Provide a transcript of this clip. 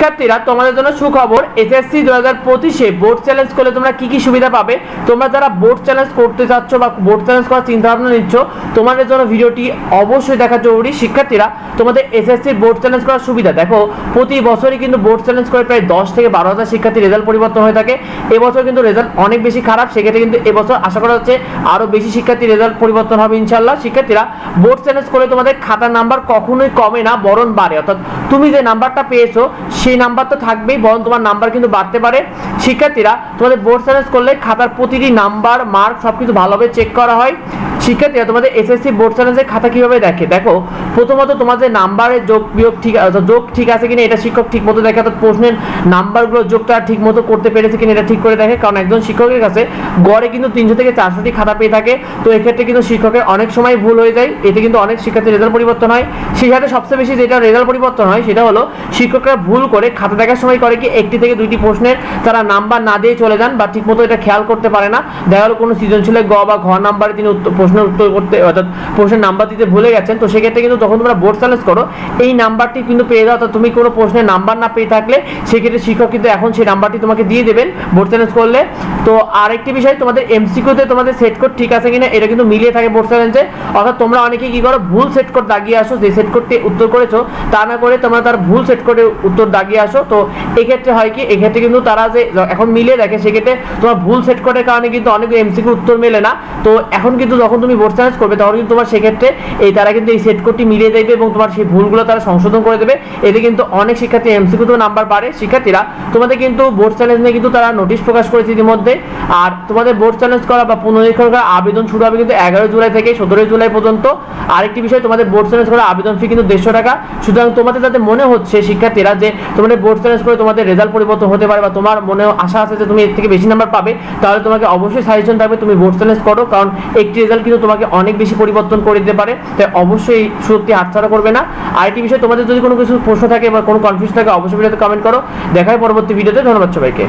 শিক্ষার্থীরা, তোমাদের জন্য সুখবর, এসএসসি দু হাজার পঁচিশে বোর্ড চ্যালেঞ্জ করলে তোমরা কি কি সুবিধা পাবে? তোমরা যারা বোর্ড চ্যালেঞ্জ করতে চাচ্ছ বা বোর্ড চ্যালেঞ্জ করার চিন্তা ভাবনা নিচ্ছ, তোমাদের জন্য ভিডিওটি অবশ্যই দেখা জরুরি। শিক্ষার্থীরা, তোমাদের এসএসসি বোর্ড চ্যালেঞ্জ করার সুবিধা, দেখো, প্রতি বছরই কিন্তু বোর্ড চ্যালেঞ্জ করে প্রায় দশ থেকে বারো হাজার শিক্ষার্থীর রেজাল্ট পরিবর্তন হয়ে থাকে। এবছর কিন্তু রেজাল্ট অনেক বেশি খারাপ, সেক্ষেত্রে কিন্তু এবছর আশা করা হচ্ছে আরও বেশি শিক্ষার্থীর রেজাল্ট পরিবর্তন হবে ইনশাল্লাহ শিক্ষার্থীরা বোর্ড চ্যালেঞ্জ করে তোমাদের খাতার নাম্বার কখনোই কমে না, বরং বাড়ে। অর্থাৎ তুমি যে নাম্বারটা পেয়েছ সেই নাম্বার তো থাকবেই, বরং তোমার নাম্বার কিন্তু বাড়তে পারে। শিক্ষার্থীরা, তোমাদের বোর্ড সার্ভিস করলে খাতার প্রতিটি নাম্বার মার্ক সব কিছু ভালোভাবে চেক করা হয়। শিক্ষার্থীরা তোমাদের এসএসসি বোর্ড চ্যালেঞ্জের খাতা কীভাবে দেখে? দেখো, প্রথমত তোমাদের নাম্বারের যোগ বিয়োগ ঠিক যোগ ঠিক আছে কিনা এটা শিক্ষক ঠিক মতো দেখে, অর্থাৎ প্রশ্নের নাম্বারগুলো যোগটা ঠিক মতো করতে পেরেছে কিনা এটা ঠিক করে দেখে, কারণ একজন শিক্ষকের কাছে গড়ে কিন্তু তিনশো থেকে চারশোটি খাতা পেয়ে থাকে। তো এক্ষেত্রে কিন্তু শিক্ষকের অনেক সময় ভুল হয়ে যায়। এতে কিন্তু অনেক শিক্ষার্থীর রেজাল্ট পরিবর্তন হয়। সেই সাথে সবচেয়ে বেশি যেটা রেজাল্ট পরিবর্তন হয়, সেটা হলো শিক্ষকরা ভুল করে খাতা দেখার সময় করে কি একটি থেকে দুইটি প্রশ্নের তারা নাম্বার না দিয়ে চলে যান বা ঠিকমতো এটা খেয়াল করতে পারে না। দেখা হলো কোনো সৃজনশীলের গ বা ঘ নাম্বারে তিনি উত্তর প্রশ্নের উত্তর করতে, অর্থাৎ প্রশ্নের নাম্বার দিতে ভুলে গেছেন, তো সেক্ষেত্রে কিন্তু যখন তোমরা বোর্ড চ্যালেঞ্জ করো, এই নাম্বারটি কিন্তু পেয়ে যাও, অর্থাৎ তুমি কোনো প্রশ্নের নাম্বার না পেয়ে থাকলে, সেক্ষেত্রে শিক্ষক কিন্তু এখন সেই নাম্বারটি তোমাকে দিয়ে দেবেন বোর্ড চ্যালেঞ্জ করলে। তো আরেকটি বিষয়, তোমাদের এমসিকিউতে তোমাদের সেট কোড ঠিক আছে কিনা, এটা কিন্তু মিলিয়ে থাকে বোর্ড চ্যালেঞ্জে অর্থাৎ তোমরা অনেকে কি করো, ভুল সেট কোড দাগিয়ে আসো, যে সেট কোডটি উত্তর করেছ, তা না করে তোমরা তার ভুল সেট কোডে উত্তর দাগিয়ে আসো। তো এক্ষেত্রে হয় কি, এক্ষেত্রে কিন্তু তারা যে এখন মিলিয়ে দেখে, সেক্ষেত্রে তোমার ভুল সেট কোডের কারণে কিন্তু অনেক এমসিকিউ উত্তর মেলে না। তো এখন কিন্তু যখন তুমি বোর্ড চ্যালেঞ্জ করবে তখন কিন্তু তোমার সেক্ষেত্রে এই তারা কিন্তু এই সেট কোডটি মিলিয়ে দেবে এবং তোমার সেই ভুলগুলো তারা সংশোধন করে দেবে। এতে কিন্তু অনেক শিক্ষার্থী এমসিকিউ নাম্বার পারে। শিক্ষার্থীরা, তোমাদের কিন্তু বোর্ড চ্যালেঞ্জ নিয়ে কিন্তু তারা নোটিশ প্রকাশ করেছে ইতিমধ্যে। আর তোমাদের বোর্ড চ্যালেঞ্জ করা বা পুনরীক্ষণ করা আবেদন শুরু হবে কিন্তু এগারো জুলাই থেকে সতেরোই জুলাই পর্যন্ত। আরেকটি বিষয়, তোমাদের বোর্ড চ্যালেঞ্জ করা আবেদন ফি কিন্তু দেড়শো টাকা। সুতরাং তোমাদের যাতে মনে হচ্ছে শিক্ষার্থীরা যে তোমাদের বোর্ড চ্যালেঞ্জ করে তোমাদের রেজাল্ট পরিবর্তন হতে পারে বা তোমার মনে আশা আছে যে তুমি এর থেকে বেশি নাম্বার পাবে, তাহলে তোমাকে অবশ্যই সাজেশন থাকবে তুমি বোর্ড চ্যালেঞ্জ করো। কারণ একটি রেজাল্ট কিন্তু তোমাকে অনেক বেশি পরিবর্তন করে দিতে পারে। তাই অবশ্যই সত্যি হাতছাড়া করবে না। আরেকটি বিষয়ে তোমাদের যদি কোনো কিছু প্রশ্ন থাকে বা কোনো কনফিউজ থাকে, অবশ্যই ভিডিওতে কমেন্ট করো। দেখাই পরবর্তী ভিডিওতে। ধন্যবাদ সবাইকে।